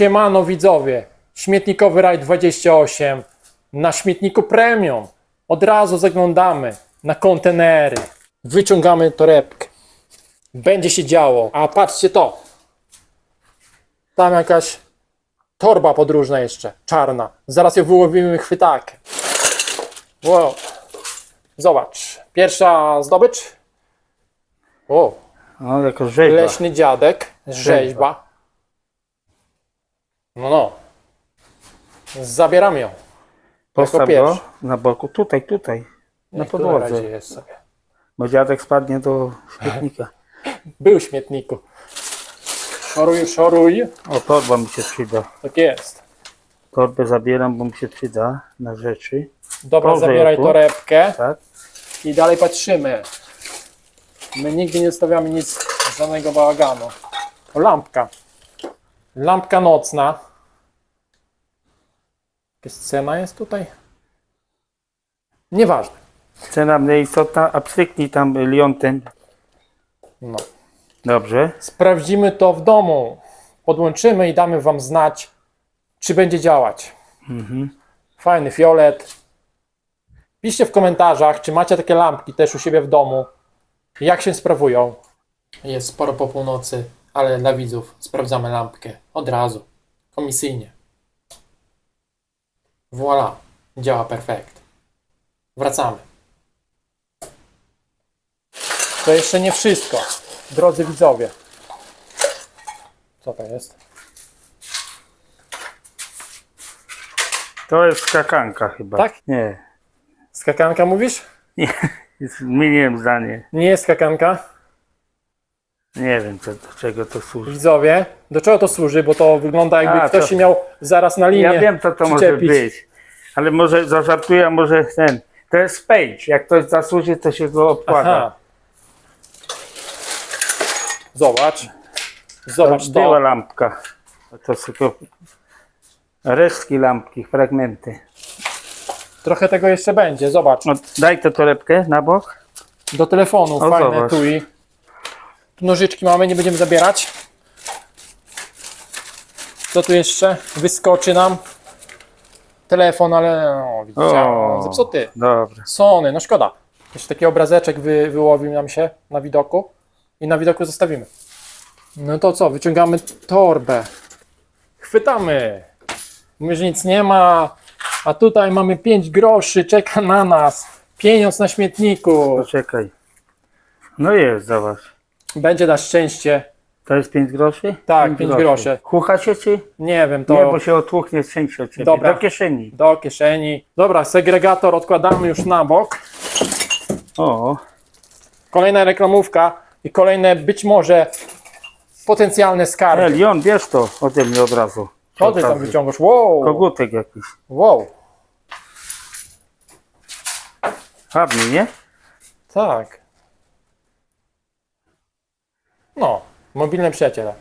Siemano widzowie, śmietnikowy raj 28 na śmietniku premium. Od razu zaglądamy na kontenery. Wyciągamy torebkę. Będzie się działo. A patrzcie to. Tam jakaś torba podróżna jeszcze, czarna. Zaraz ją wyłowimy chwytakiem. Wow. Zobacz. Pierwsza zdobycz. O, No, jako rzeźba. leśny dziadek, rzeźba. No, no. Zabieramy ją. Postaw go pierwszy. na boku. Tutaj, tutaj. Na Niech tu podłodze. razie jest sobie. Bo dziadek spadnie do śmietnika. Był w śmietniku. Szoruj, szoruj. O, torba mi się przyda. Tak jest. Torbę zabieram, bo mi się przyda na rzeczy. Dobra, Położę zabieraj torebkę Tak? i dalej patrzymy. My nigdy nie stawiamy nic, żadnego bałaganu. O, lampka. Lampka nocna. Jakaś cena jest tutaj? Nieważne. Cena mniej istotna, a pstryknij tam lion ten. No. Dobrze. Sprawdzimy to w domu. Podłączymy i damy Wam znać, czy będzie działać. Fajny fiolet. Piszcie w komentarzach, czy macie takie lampki też u siebie w domu. Jak się sprawują. Jest sporo po północy, ale dla widzów sprawdzamy lampkę od razu. Komisyjnie. Voila. Działa perfekt. Wracamy. To jeszcze nie wszystko, drodzy widzowie. Co to jest? To jest skakanka chyba. Tak? Nie. Skakanka mówisz? Nie. Zmieniłem zdanie. Nie jest skakanka. Nie wiem, co, do czego to służy. Widzowie, do czego to służy? Bo to wygląda jakby A, ktoś to- się miał zaraz na linię Ja wiem, co to może przyczepić. być. Ale może zażartuję, a może ten. To jest page. Jak ktoś zasłuży, to się go obkłada. Aha. Zobacz. Zobacz Była to. lampka. To są tylko resztki lampki, fragmenty. Trochę tego jeszcze będzie. Zobacz. No, daj tę torebkę na bok. Do telefonu O, fajne zobacz. tui. Tu nożyczki mamy, nie będziemy zabierać. Co tu jeszcze? Wyskoczy nam. Telefon, ale no, widzicie, O. zepsuty. Dobra. Sony, no szkoda. Jeszcze taki obrazeczek wy, wyłowił nam się na widoku i na widoku zostawimy. No to co, wyciągamy torbę. Chwytamy. Mówię, że nic nie ma, a tutaj mamy 5 groszy, czeka na nas. Pieniądz na śmietniku. Poczekaj. No jest, zobacz. Będzie na szczęście. To jest 5 groszy? Tak, pięć groszy. Chucha się czy? Nie wiem, to Nie, bo się otłuchnie szczęście od ciebie. Dobra. Do kieszeni. do kieszeni. Dobra, segregator odkładamy już na bok. O, Kolejna reklamówka i kolejne być może potencjalne skarby. Elion, bierz to ode mnie od razu. Co ty tam wyciągasz? Wow! Kogutek jakiś. Wow! Ładny, nie? Tak. No, mobilne przyjaciele.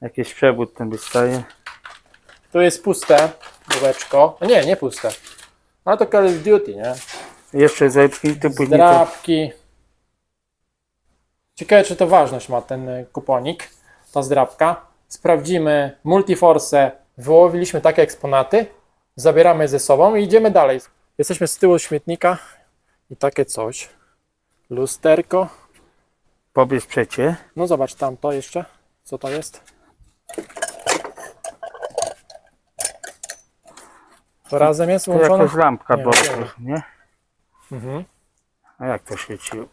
Jakiś przewód ten wystaje. Tu jest puste bułeczko. No nie, nie puste. Ale to Call of Duty, nie? Jeszcze zepchnij, to później to... Zdrabki. Ciekawe, czy to ważność ma ten y, kuponik, ta zdrabka. Sprawdzimy Multiforce. Wyłowiliśmy takie eksponaty. Zabieramy je ze sobą i idziemy dalej. Jesteśmy z tyłu śmietnika i takie coś. Lusterko. Pobierz przecie. No zobacz tam to jeszcze. Co to jest? To razem jest To łączone? jakaś lampka Nie, była, wiem. nie? Mhm. A jak to świeciło?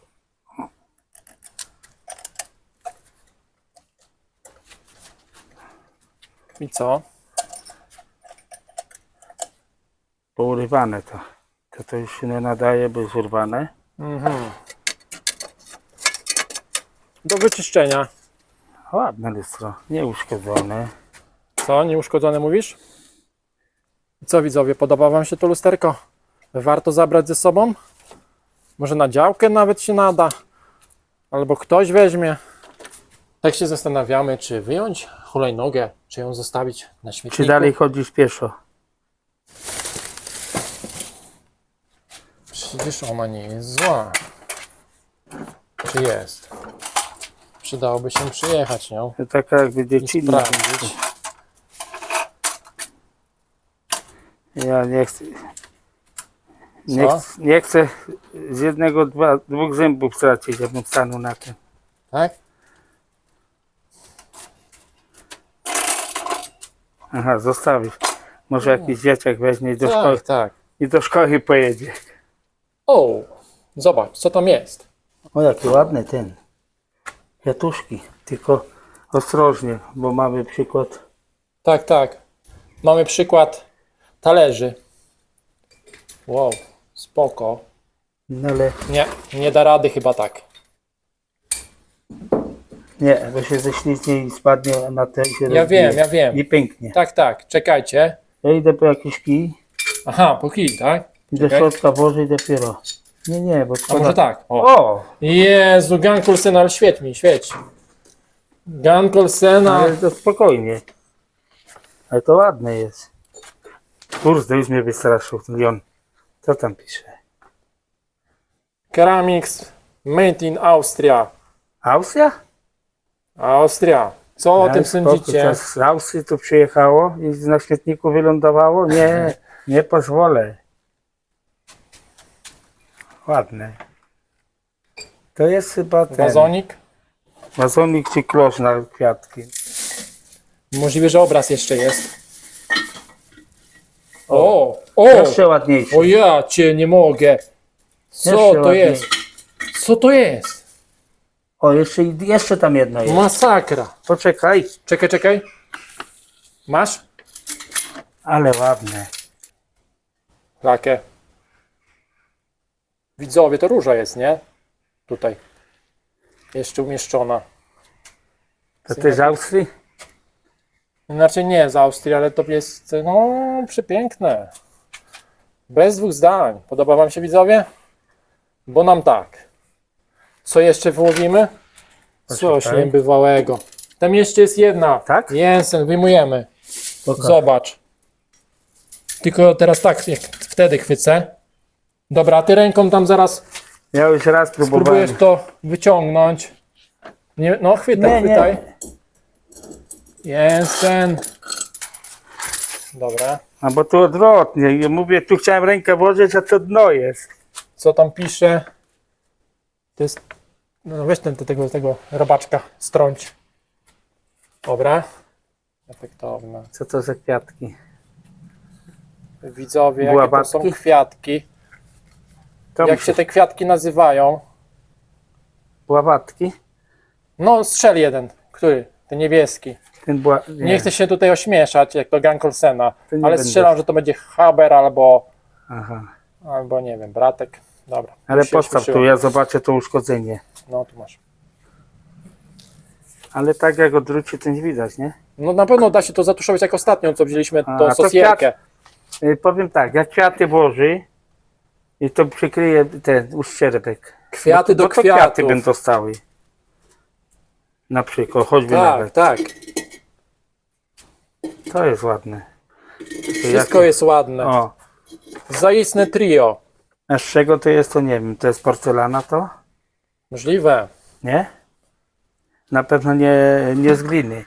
I co? Pourywane to. To to już się nie nadaje, bo jest urwane. Mhm. Do wyczyszczenia. Ładne lustro. Nieuszkodzone. Co? Nieuszkodzone mówisz? I co widzowie, podoba Wam się to lusterko? Warto zabrać ze sobą? Może na działkę nawet się nada? Albo ktoś weźmie? Tak się zastanawiamy, czy wyjąć hulajnogę, czy ją zostawić na śmietniku. Czy dalej chodzisz pieszo? Przecież ona nie jest zła. Czy jest? Przydałoby się przyjechać nią To taka jakby dziecinna. Ja nie chcę. Nie, nie chcę z jednego, dwa, dwóch zębów stracić, jakbym stanął na tym. Tak? Aha, zostawisz. Może jakiś dzieciak weźmie i do, szkoły, Tak, tak. i do szkoły pojedzie. O, zobacz, co tam jest. O, jaki ładny ten. Kwiatuszki. Tylko ostrożnie, bo mamy przykład. Tak, tak. Mamy przykład talerzy. Wow, spoko. No ale Nie, nie da rady chyba tak. nie, bo się ześliznie i spadnie na te. i się Ja rozbije. wiem, ja wiem. Nie pięknie. Tak, tak, czekajcie. Ja idę po jakiś kij Aha, po kij, tak? i do Czekaj. środka włożę i dopiero. Nie, nie, bo A może tak? O. O! Jezu, Gun Colsena, ale świeć mi, świeć. Gun Colsena. Ale to spokojnie. Ale to ładne jest. Kurde, już mnie wystraszył ten Jon. Co tam pisze? Ceramics made in Austria. Austria? Austria. Co o tym sądzicie? Z Austrii tu przyjechało i na śmietniku wylądowało? Nie, nie pozwolę. Ładne. To jest chyba ten Wazonik? wazonik czy klosz na kwiatki. Możliwe, że obraz jeszcze jest. O! O! Jeszcze ładniejszy. O ja cię nie mogę. Co Jeszcze to ładniej. jest? Co to jest? O, jeszcze, jeszcze tam jedno jest. Masakra. Poczekaj. Czekaj, czekaj. Masz? Ale ładne. Lakę. Widzowie, to róża jest, nie? Tutaj. Jeszcze umieszczona. To też z Austrii? Inaczej nie z Austrii, ale to jest, no, przepiękne. Bez dwóch zdań. Podoba Wam się, widzowie? Bo nam tak. Co jeszcze wyłowimy? Coś Poczekaj. niebywałego. Tam jeszcze jest jedna. Tak? Jensen, wyjmujemy. Zobacz. Tylko teraz tak, jak wtedy chwycę. Dobra, ty ręką tam zaraz Ja już raz próbowałem. spróbujesz to wyciągnąć. Nie, no, chwytaj, Nie, nie. chwytaj. Jensen. Dobra. A bo tu odwrotnie. Ja mówię, tu chciałem rękę włożyć, a to dno jest. Co tam pisze? To jest. No weź ten, tego, tego robaczka strąć. Dobra. Efektowne. Co to za kwiatki? Widzowie, jakie to są kwiatki. Jak się te kwiatki nazywają? Bławatki? No, strzel jeden. Który? Ten niebieski. Ten bła... Nie, chcę się tutaj ośmieszać, jak to nie ale będę. strzelam, że to będzie Haber albo, Aha. albo nie wiem, bratek. Dobra. Ale postaw tu, ja zobaczę to uszkodzenie. No, tu masz. Ale tak jak odwróci, to nie widać, nie? No na pewno da się to zatuszować jak ostatnio, co wzięliśmy, A, tą to sosierkę. Y, powiem tak, jak kwiaty włoży i to przykryje ten uszczerbek. Kwiaty bo, do bo to kwiatów. kwiaty będą stały. Na przykład, choćby Tak, nawet. tak. To jest ładne. To Wszystko jak- jest ładne. O, Zaistne trio. a z czego to jest, to nie wiem. To jest porcelana to? Możliwe. Nie? Na pewno nie, nie z gliny.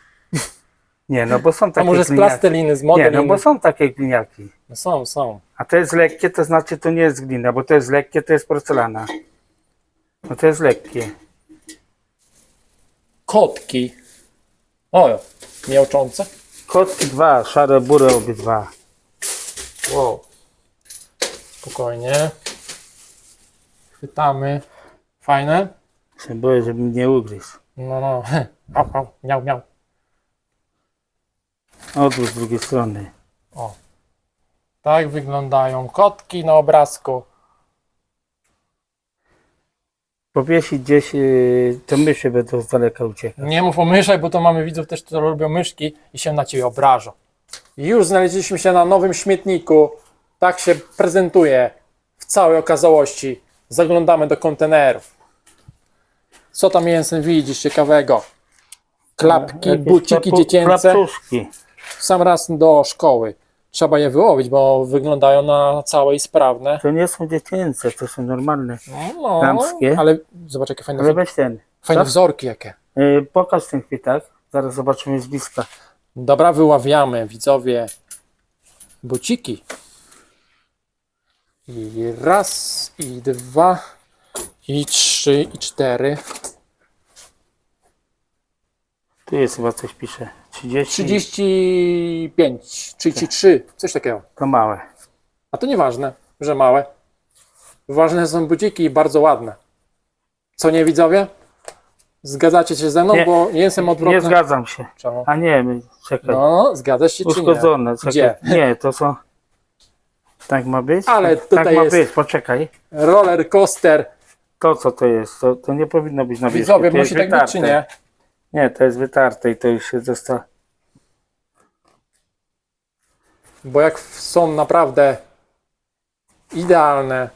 Nie, no bo są A takie może z gliniaki. plasteliny, z Nie, modeliny. no bo są takie gliniaki. No są, są. A to jest lekkie, to znaczy to nie jest glina, bo to jest lekkie, to jest porcelana. No to jest lekkie. Kotki. O, miałczące. Kotki dwa, szare bury obydwa. Wow. Spokojnie. Chwytamy. Fajne? Się boję, żeby mnie nie ugryzł. No, no. Au, au, miał, miał. Odwrót z drugiej strony. Tak wyglądają kotki na obrazku. Powiesić gdzieś, yy, to myszy będą z daleka uciekać. Nie mów o myszach, bo to mamy widzów też, którzy lubią myszki i się na ciebie obrażą. Już znaleźliśmy się na nowym śmietniku. Tak się prezentuje w całej okazałości. Zaglądamy do kontenerów. Co tam Jensen widzisz ciekawego? Klapki, Jakieś buciki dziecięce. Klapczuszki. W sam raz do szkoły. Trzeba je wyłowić, bo wyglądają na całe i sprawne. To nie są dziecięce, to są normalne. No, Damskie. ale zobacz jakie fajne, Ale weź ten. fajne co? wzorki jakie. Yy, pokaż ten chwytak. Zaraz zobaczymy z bliska. Dobra, wyławiamy, widzowie, buciki. I raz, i dwa, i trzy, i cztery. Tu jest chyba coś pisze. 30. 35, 33, coś takiego. To małe. A to nieważne, że małe. Ważne są buciki i bardzo ładne. Co nie widzowie? Zgadzacie się ze mną, Nie. bo nie jestem odwrotny. Nie zgadzam się. Czemu? A nie, my- czekaj. No, zgadzasz się czy nie? Uszkodzone. Czekaj. Nie, to są. Tak ma być? Ale tak tutaj ma jest- być, poczekaj. Roller coaster. To co to jest? To, to nie powinno być na wierzchu. Widzowie, to jest musi tak być czy nie? Nie, to jest wytarte i to już się zostało. Bo jak są naprawdę idealne,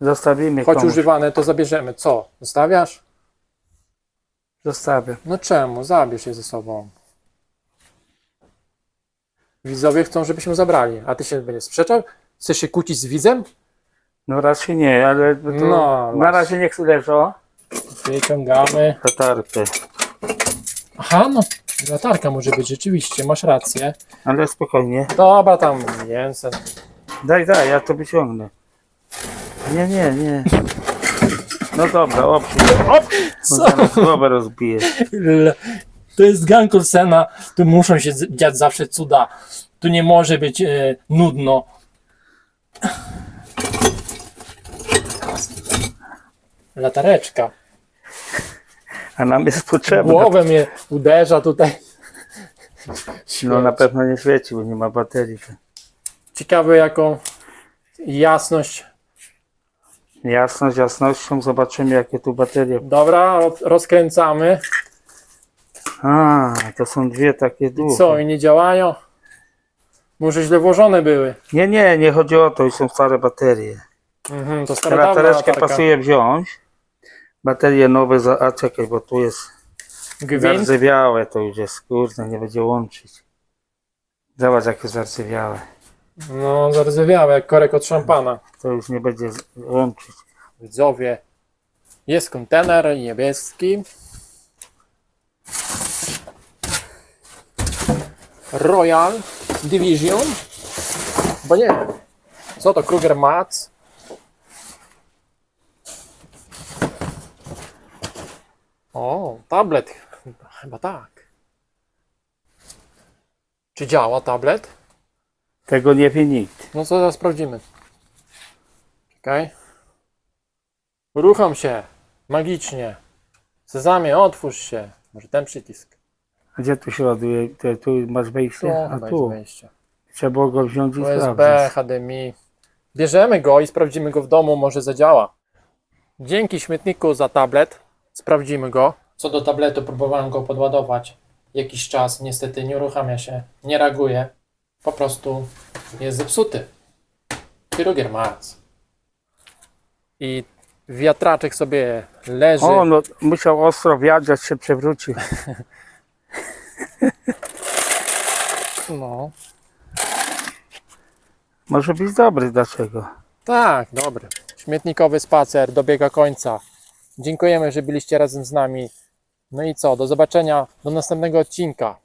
Zostawimy choć komuś. używane, to zabierzemy. Co? Zostawiasz? Zostawię. No czemu? Zabierz je ze sobą. Widzowie chcą, żebyśmy zabrali, a ty się będziesz sprzeczał? Chcesz się kłócić z widzem? No raczej nie, ale to No, na właśnie. razie niech leżą. Wyciągamy. Zatarte. Aha, no latarka może być, rzeczywiście, masz rację. Ale spokojnie. Dobra, tam mięsem. Daj, daj, ja to wyciągnę. Nie, nie, nie. No dobra, oprócz. Co? No zaraz głowę rozbiję. L- To jest gang Olsena, tu muszą się z- dziać zawsze cuda. Tu nie może być e, nudno. Latareczka. A nam jest potrzebna. Głowę mnie uderza tutaj. No na pewno nie świeci, bo nie ma baterii. Ciekawe jaką jasność. Jasność, jasnością zobaczymy jakie tu baterie. Dobra, rozkręcamy. A, to są dwie takie I duże. co, i nie działają? Może źle włożone były. Nie, nie, nie chodzi o to, już są stare baterie. Mhm, to latareczkę latarka. pasuje wziąć. Baterie nowe, za... a czekaj, bo tu jest Gwint. zardzewiałe, to już jest, kurde, nie będzie łączyć. Zobacz jakie zardzewiałe. No, zarzewiałe, jak korek od szampana. To już nie będzie z- łączyć. Widzowie, jest kontener niebieski. Royal Division. Bo nie wiem. Co to? Kruger Mats? O, tablet. Chyba- tak. Czy działa tablet? Tego nie wie nikt. No co zaraz sprawdzimy. Czekaj. Uruchom się. Magicznie. Sezamie, otwórz się. Może ten przycisk. Gdzie tu się ładuje? Tu, tu masz Tu wejście? A chyba jest tu. wejście. Trzeba było go wziąć i USB, sprawdzić. HDMI. Bierzemy go i sprawdzimy go w domu, może zadziała. Dzięki śmietniku za tablet. Sprawdzimy go. Co do tabletu, próbowałem go podładować jakiś czas. Niestety nie uruchamia się, nie reaguje. Po prostu jest zepsuty. Kruger Mars. I wiatraczek sobie leży. O, no musiał ostro wiać, aż się przewrócił. No. Może być dobry, dlaczego? Tak, dobry. Śmietnikowy spacer dobiega końca. Dziękujemy, że byliście razem z nami. No i co, do zobaczenia do następnego odcinka.